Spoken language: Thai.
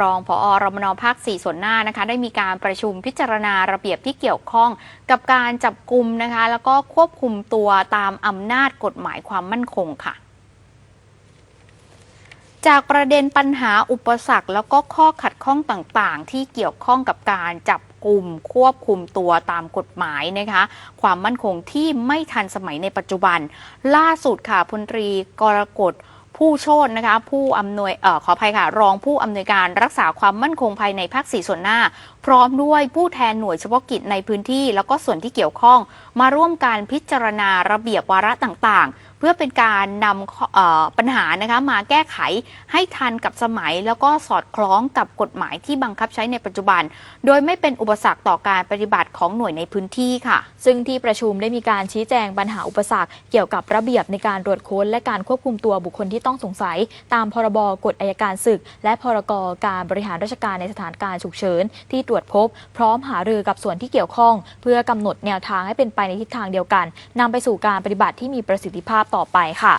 รองผอรมนภาค 4 ส่วนหน้านะคะ ได้มีการประชุมพิจารณาระเบียบที่เกี่ยวข้องกับการจับกลุ่มนะคะ แล้วก็ควบคุมตัวตามอำนาจกฎหมายความมั่นคงค่ะจากประเด็นปัญหาอุปสรรค แล้วก็ข้อขัดข้องต่างๆ ที่เกี่ยวข้องกับการจับกลุ่มควบคุมตัวตามกฎหมายนะคะ ความมั่นคงที่ไม่ทันสมัยในปัจจุบัน ล่าสุดค่ะพลตรีกรกฎ ผู้โชตนะคะผู้อำนวยออขออภัยค่ะ รองผู้อำนวยการรักษาความมั่นคงภายในภาคสี่ส่วนหน้า พร้อมด้วยผู้แทนหน่วยเฉพาะกิจในพื้นที่ แล้วก็ส่วนที่เกี่ยวข้อง มาร่วมการพิจารณาระเบียบวาระต่างๆ เพื่อเป็นการนำปัญหานะคะมาแก้ไขให้ทันกับสมัย แล้วก็สอดคล้องกับกฎหมายที่บังคับใช้ในปัจจุบัน โดยไม่เป็นอุปสรรคต่อการปฏิบัติของหน่วยในพื้นที่ค่ะ ซึ่งที่ประชุมได้มีการชี้แจงปัญหาอุปสรรค เกี่ยวกับระเบียบในการตรวจค้น และการควบคุมตัวบุคคลที่ต้องสงสัย ตามพรบกฎอัยการศึก และพรกการบริหารราชการในสถานการณ์ฉุกเฉินที่ตรวจพบ พร้อมหารือกับส่วนที่เกี่ยวข้อง เพื่อกำหนดแนวทางให้เป็นไปในทิศทางเดียวกันนำไปสู่การปฏิบัติที่มีประสิทธิภาพต่อไปค่ะ